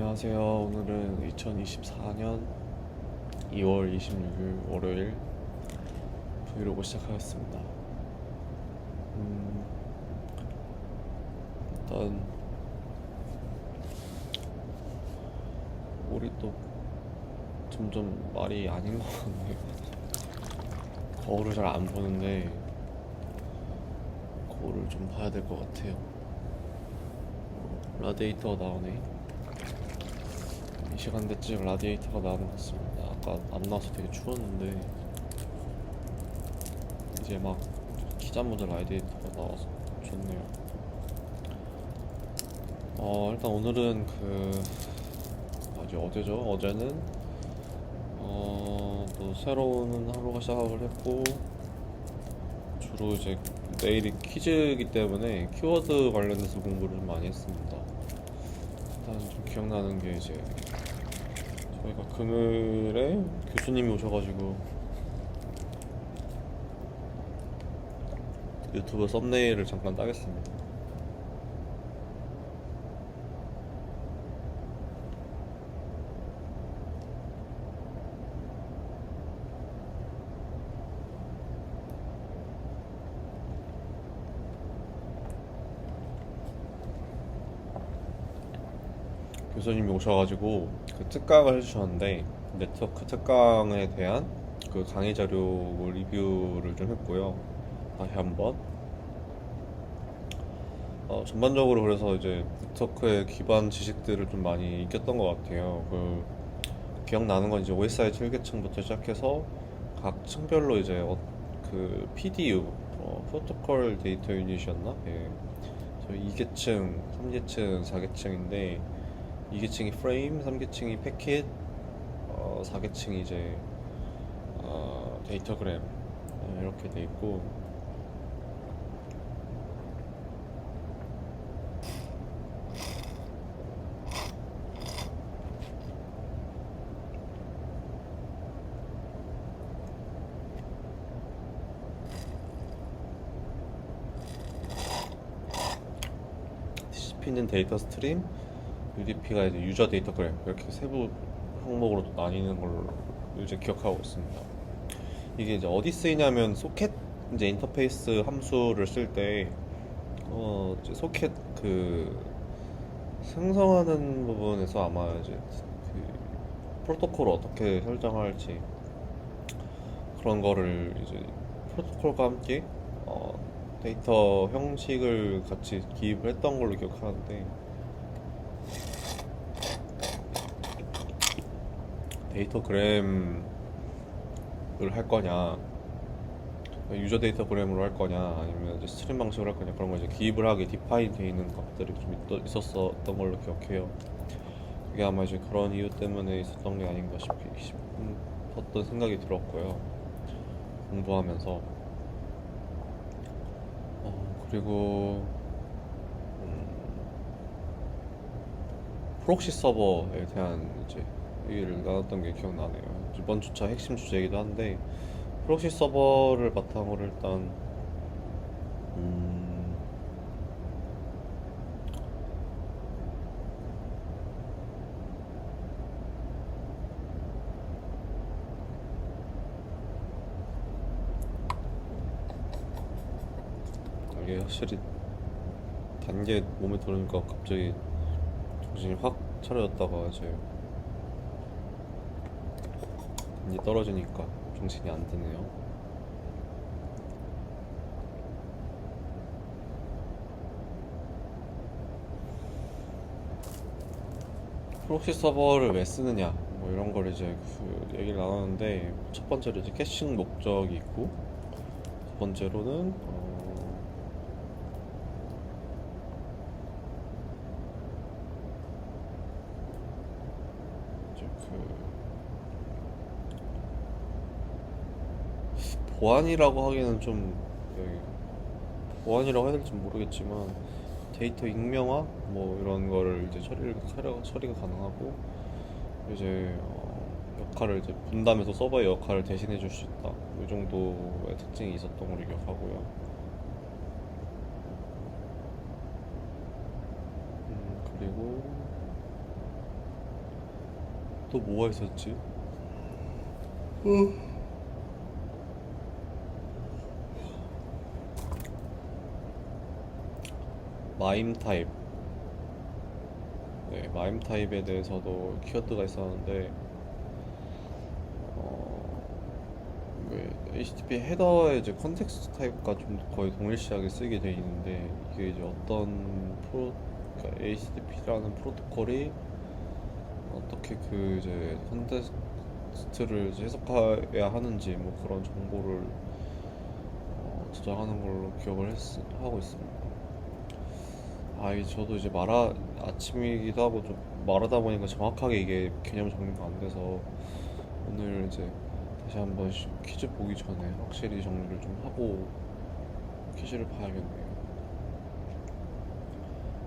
안녕하세요. 오늘은 2024년 2월 26일 월요일 브이로그 시작하겠습니다. 음, 일단 우리 또 점점 말이 아닌 것 같네요. 거울을 잘 안 보는데 거울을 좀 봐야 될 것 같아요. 어, 라디에이터가 나오네. 이 시간대쯤 라디에이터가 같습니다. 아까 안 나와서 되게 추웠는데 이제 막 키자마자 라디에이터가 나와서 좋네요. 어 일단 오늘은 그 어제 어제죠? 어제는 어또 새로운 하루가 시작을 했고 주로 이제 내일이 퀴즈이기 때문에 키워드 관련해서 공부를 좀 많이 했습니다. 일단 좀 기억나는 게 이제 저희가 금요일에 교수님이 오셔가지고 유튜브 썸네일을 잠깐 따겠습니다. 교수님이 오셔가지고 그 특강을 해주셨는데 네트워크 특강에 대한 그 강의 자료 리뷰를 좀 했고요. 다시 한번 어, 전반적으로 그래서 이제 네트워크의 기반 지식들을 좀 많이 익혔던 것 같아요. 그 기억나는 건 이제 OSI 7계층부터 시작해서 각 층별로 이제 어, 그 PDU 어, 프로토콜 데이터 유닛이었나? 예. 저희 2계층, 3계층, 4계층인데 2계층이 프레임, 3계층이 패킷, 어, 4계층이 이제 어, 데이터그램 네, 이렇게 돼 있고. TCP는 데이터 스트림, UDP가 이제 유저 데이터그램 이렇게 세부 항목으로 또 나뉘는 걸로 이제 기억하고 있습니다. 이게 이제 어디 쓰이냐면 소켓 이제 인터페이스 함수를 쓸때 어, 소켓 그 생성하는 부분에서 아마 이제 그 프로토콜을 어떻게 설정할지 그런 거를 이제 프로토콜과 함께 어, 데이터 형식을 같이 기입을 했던 걸로 기억하는데 데이터 그램을 할 거냐 유저 데이터 그램으로 할 거냐 아니면 이제 스트림 방식으로 할 거냐 그런 거 이제 기입을 하게 디파인 돼 있는 것들이 좀 있, 있었었던 걸로 기억해요. 그게 아마 이제 그런 이유 때문에 있었던 게 아닌가 싶, 싶었던 생각이 들었고요. 공부하면서. 어, 그리고 음, 프록시 서버에 대한 이제 얘기를 나눴던 게 기억나네요. 이번 주차 핵심 주제이기도 한데 프록시 서버를 바탕으로 일단 음, 이게 확실히 단계 몸에 들으니까 갑자기 정신이 확 차려졌다가 이제 이제 떨어지니까 정신이 안 드네요. 프록시 서버를 왜 쓰느냐 뭐 이런 걸 이제 그 얘기를 나눴는데 첫 번째로 이제 캐싱 목적이 있고 두 번째로는 어 이제 그 보안이라고 하기에는 좀 예, 보안이라고 해야 될지 모르겠지만 데이터 익명화 뭐 이런 거를 이제 처리를 처리가, 처리가 가능하고 이제 어, 역할을 이제 분담해서 서버의 역할을 대신해 줄 수 있다 뭐이 정도의 특징이 있었던 걸로 기억하고요. 음, 그리고 또 뭐가 있었지? 마임 타입. 네, 마임 타입에 대해서도 키워드가 있었는데, 어, 왜 HTTP 헤더에 이제 컨텍스트 타입과 좀 거의 동일시하게 쓰게 돼 있는데, 이게 이제 어떤 프로, 그러니까 HTTP라는 프로토콜이 어떻게 그 이제 컨텍스트를 이제 해석해야 하는지 뭐 그런 정보를 어, 저장하는 걸로 기억을 했, 하고 있습니다. 아, 이 저도 이제 말하 아침이기도 하고 좀 말하다 보니까 정확하게 이게 개념 정리가 안 돼서 오늘 이제 다시 한번 시- 퀴즈 보기 전에 확실히 정리를 좀 하고 퀴즈를 봐야겠네요.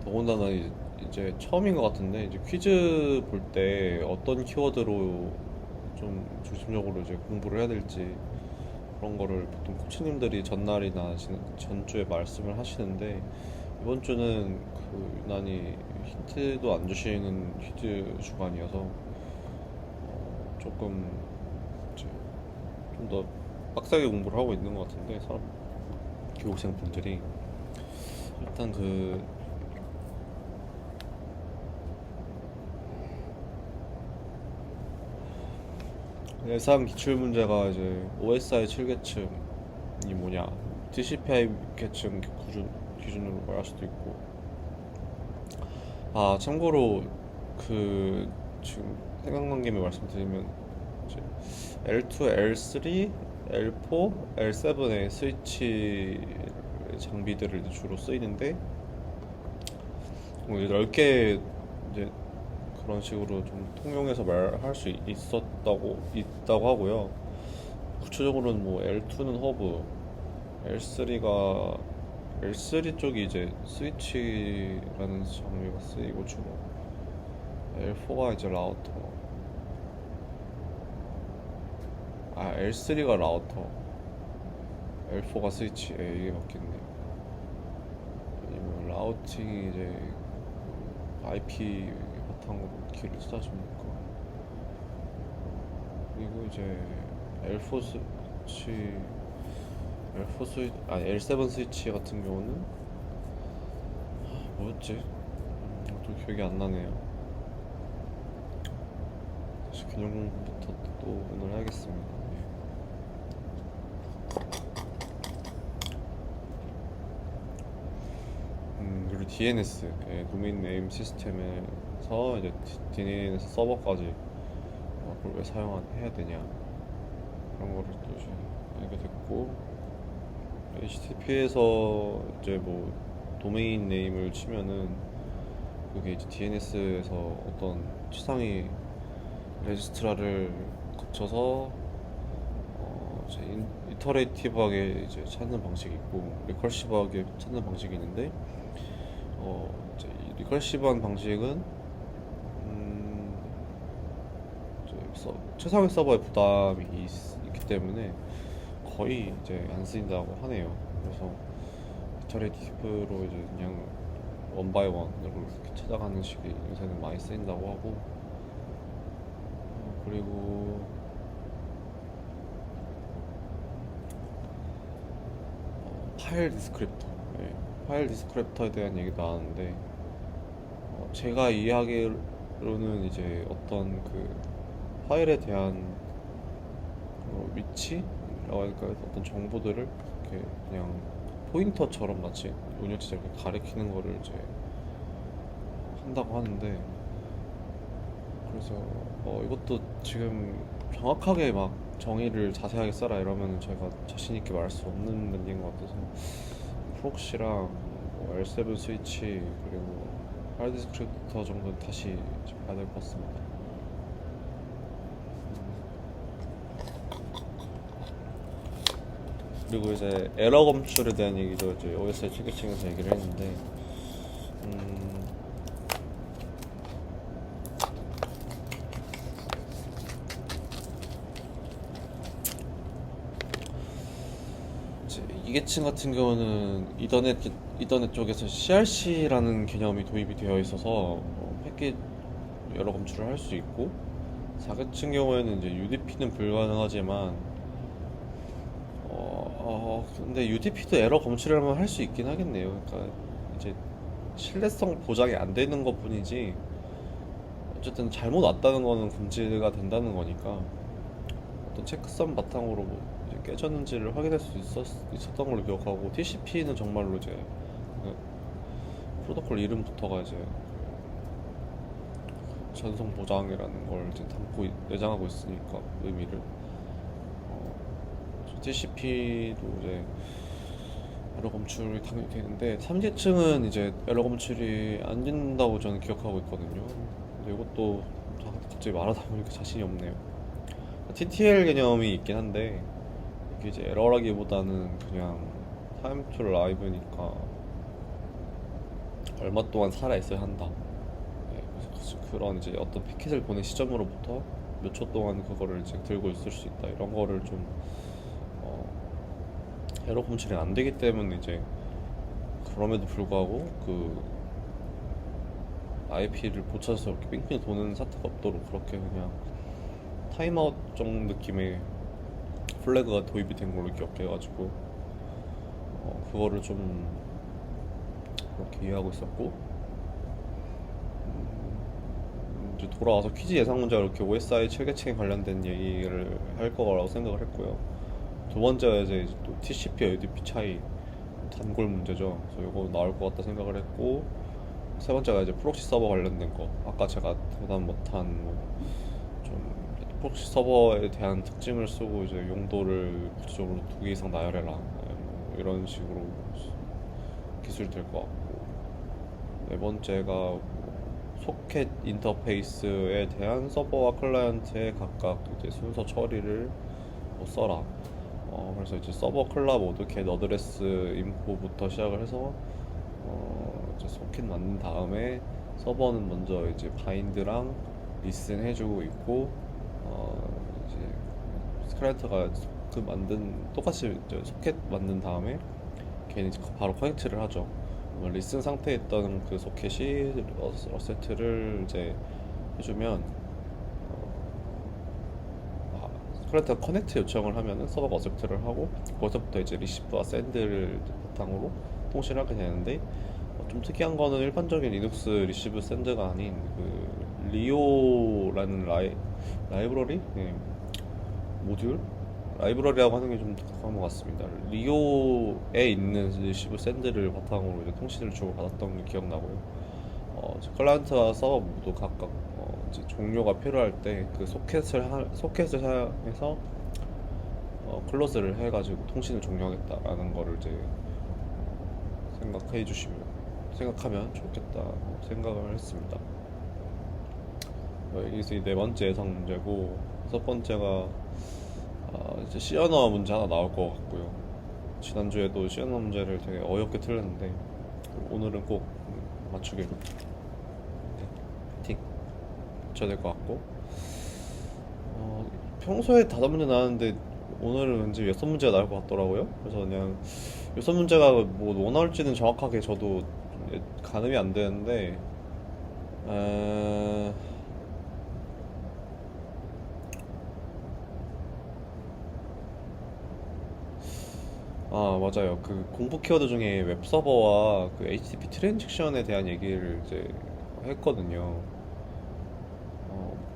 더군다나 이제, 이제 처음인 것 같은데 이제 퀴즈 볼 때 어떤 키워드로 좀 중심적으로 이제 공부를 해야 될지 그런 거를 보통 코치님들이 전날이나 진- 전주에 말씀을 하시는데 이번 주는 그 유난히 힌트도 안 주시는 퀴즈 주간이어서 어, 조금 좀 더 빡세게 공부를 하고 있는 것 같은데 사람 교육생 분들이. 일단 그 예상 기출 문제가 이제 OSI 7계층이 뭐냐, TCP/IP 계층 기준 기준으로 말할 수도 있고. 아 참고로 그 지금 생각난 김에 말씀드리면 이제 L2, L3, L4, L7의 스위치 장비들을 주로 쓰이는데 뭐 넓게 이제 그런 식으로 좀 통용해서 말할 수 있었다고 있다고 하고요. 구체적으로는 뭐 L2는 허브, L3가 L3 쪽이 이제 스위치라는 장비가 쓰이고 주로 L4가 이제 라우터. 아 L3가 라우터, L4가 스위치. 예, 이게 맞겠네요. 아니면 라우팅이 이제 그 IP 바탕으로 길을 찾아주니까 그리고 이제 L4 스위치 L4 스위치 아니 L7 스위치 같은 경우는 아, 뭐였지? 음, 또 기억이 안 나네요. 다시 개념 공부부터 또 오늘 해야겠습니다. 예. 음, 그리고 DNS, 예, 도메인 네임 시스템에서 이제 DNS 서버까지 어, 그걸 왜 사용해야 되냐 그런 거를 또 이제 알게 됐고 HTTP에서 이제 뭐 도메인 네임을 치면은 그게 이제 DNS에서 어떤 치상이 레지스트라를 거쳐서 어 이제 인, 이터레이티브하게 이제 찾는 방식이 있고 리커시브하게 찾는 방식이 있는데 어 이제 이 리커시브한 방식은 음 최상위 서버에 부담이 있, 있기 때문에 거의 이제 안 쓰인다고 하네요. 그래서 이터레이티브로 이제 그냥 원 바이 원으로 이렇게 찾아가는 식이 요새는 많이 쓰인다고 하고 어, 그리고 어, 파일 디스크립터 예, 파일 디스크립터에 대한 얘기도 나왔는데 어, 제가 이해하기로는 이제 어떤 그 파일에 대한 어, 위치 라고 할까 어떤 정보들을 이렇게 그냥 포인터처럼 마치 운영체제 이렇게 가리키는 거를 이제 한다고 하는데 그래서 어, 이것도 지금 정확하게 막 정의를 자세하게 써라 이러면 제가 자신 있게 말할 수 없는 문제인 것 같아서 프록시랑 뭐 L7 스위치 그리고 파일 디스크립터 정도는 다시 좀 봐야 될 것 같습니다. 그리고 이제 에러 검출에 대한 얘기도 이제 OSI 체계층에서 얘기를 했는데 음, 이계층 같은 경우는 이더넷 기- 이더넷 쪽에서 CRC라는 개념이 도입이 되어 있어서 어, 패킷 여러 검출을 할 수 있고 4같은 경우에는 이제 UDP는 불가능하지만 어, 어, 근데 UDP도 에러 검출하면 할수 있긴 하겠네요. 그러니까 이제 신뢰성 보장이 안 되는 것 뿐이지 어쨌든 잘못 왔다는 거는 금지가 된다는 거니까 어떤 체크선 바탕으로 뭐 깨졌는지를 확인할 수 있었, 있었던 걸로 기억하고 TCP는 정말로 이제 그 프로토콜 이름부터가 이제 전송 보장이라는 걸 이제 담고 있- 내장하고 있으니까 의미를 어, TCP도 이제 에러 검출이 당연히 되는데 3계층은 이제 에러 검출이 안 된다고 저는 기억하고 있거든요. 근데 이것도 자- 갑자기 말하다 보니까 자신이 없네요. TTL 개념이 있긴 한데 이게 이제 에러라기보다는 그냥 타임 투 라이브니까 얼마 동안 살아 있어야 한다. 네, 그래서 그- 그런 이제 어떤 패킷을 보낸 시점으로부터 몇 초 동안 그거를 이제 들고 있을 수 있다 이런 거를 좀 어, 에러 검출이 안 되기 때문에 이제 그럼에도 불구하고 그 IP를 고쳐서 이렇게 뺑뺑이 도는 사태가 없도록 그렇게 그냥 타임아웃 정도 느낌의 플래그가 도입이 된 걸로 기억해가지고 어, 그거를 좀 그렇게 이해하고 있었고 음, 이제 돌아와서 퀴즈 예상 문제가 이렇게 OSI 7계층에 관련된 얘기를 할 거라고 생각을 했고요. 두 번째가 이제 또 TCP와 UDP 차이 단골 문제죠. 그래서 이거 나올 것 같다 생각을 했고 세 번째가 이제 프록시 서버 관련된 거. 아까 제가 대답 못한 뭐좀 프록시 서버에 대한 특징을 쓰고 이제 용도를 구체적으로 두 개 이상 나열해라 네, 뭐 이런 식으로 기술이 될 것 같고 네 번째가 뭐 소켓 인터페이스에 대한 서버와 클라이언트의 각각 이제 순서 처리를 뭐 써라. 어, 그래서 이제 서버 클라 모드 겟 어드레스 인포부터 시작을 해서 어, 이제 소켓 만든 다음에 서버는 먼저 이제 바인드랑 리슨 해주고 있고 어, 이제 스크라이트가 그 만든 똑같이 이제 소켓 만든 다음에 걔는 이제 바로 커넥트를 하죠. 리슨 상태에 있던 그 소켓이 어- 어세트를 이제 해주면 아, 스크라이트가 커넥트 요청을 하면은 서버가 어셉트를 하고 거기서부터 이제 리시프와 샌드를 바탕으로 통신을 하게 되는데 어, 좀 특이한 거는 일반적인 리눅스 리시브 샌드가 아닌 그 리오라는 라이, 라이브러리 네, 모듈 라이브러리라고 하는 게 좀 독특한 것 같습니다. 리오에 있는 리시브 샌드를 바탕으로 이제 통신을 주고 받았던 게 기억나고요. 어, 클라이언트와 서버 모두 각각 어, 이제 종료가 필요할 때 그 소켓을 하, 소켓을 사용해서 어, 클로즈를 해가지고 통신을 종료하겠다라는 거를 이제 생각해 주시면 생각하면 좋겠다 생각을 했습니다. 어, 이제 네 번째 예상 문제고 첫 번째가 아, 이제 언어 문제 하나 나올 것 같고요. 지난주에도 언어 문제를 되게 어렵게 틀렸는데 오늘은 꼭 파이팅 쳐야 될 것 같고 어, 평소에 다섯 문제 나왔는데 오늘은 왠지 여섯 문제가 나올 것 같더라고요. 그래서 그냥 여섯 문제가 뭐, 뭐 나올지는 정확하게 저도 가늠이 안 되는데 에... 아 맞아요. 그 공부 키워드 중에 웹 서버와 그 HTTP 트랜지션에 대한 얘기를 이제 했거든요.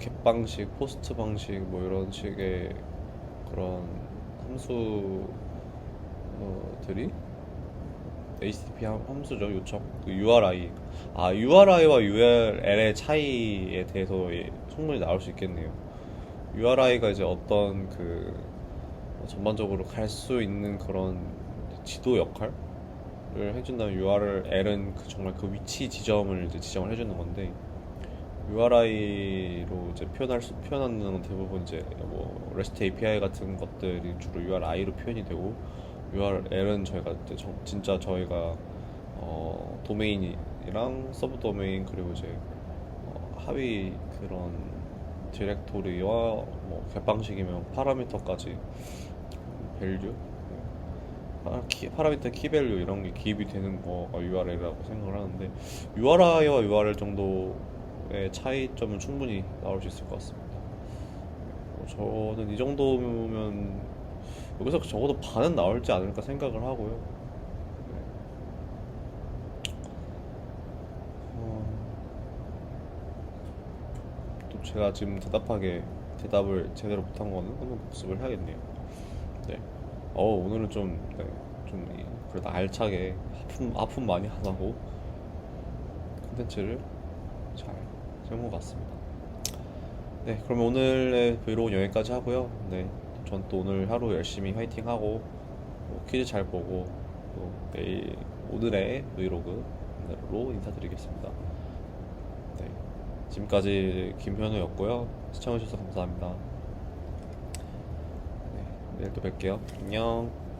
어, 겟 방식, 포스트 방식 뭐 이런 식의 그런 함수들이 HTTP 함- 함수죠 요청 그 URI 아 URI와 URL의 차이에 대해서 예, 충분히 나올 수 있겠네요. URI가 이제 어떤 그 전반적으로 갈 수 있는 그런 지도 역할을 해준다면 URL은 그 정말 그 위치 지점을 이제 지정을 해주는 건데 URI로 이제 표현할 수 표현하는 건 대부분 이제 뭐 REST API 같은 것들이 주로 URI로 표현이 되고 URL은 저희가 이제 정- 진짜 저희가 어, 도메인이랑 서브 도메인 그리고 이제 어, 하위 그런 디렉토리와 뭐 객방식이면 파라미터까지 밸류? 파라미터 키밸류 이런 게 기입이 되는 거가 URL이라고 생각을 하는데 URI와 URL 정도의 차이점은 충분히 나올 수 있을 것 같습니다. 어, 저는 이 정도면 여기서 적어도 반은 나올지 않을까 생각을 하고요. 네. 어, 또 제가 지금 대답하게 대답을 제대로 못한 거는 한번 복습을 해야겠네요. 네. 어, 오늘은 좀, 네, 좀, 이- 그래도 알차게 하품, 하품 많이 안 하고 컨텐츠를 잘 세운 것 같습니다. 네, 그러면 오늘의 브이로그는 여기까지 하고요. 네, 전 또 오늘 하루 열심히 화이팅 하고 뭐 퀴즈 잘 보고 또 내일 오늘의 브이로그로 인사드리겠습니다. 네, 지금까지 김현우였고요. 시청해주셔서 감사합니다. 네, 내일 또 뵐게요. 안녕.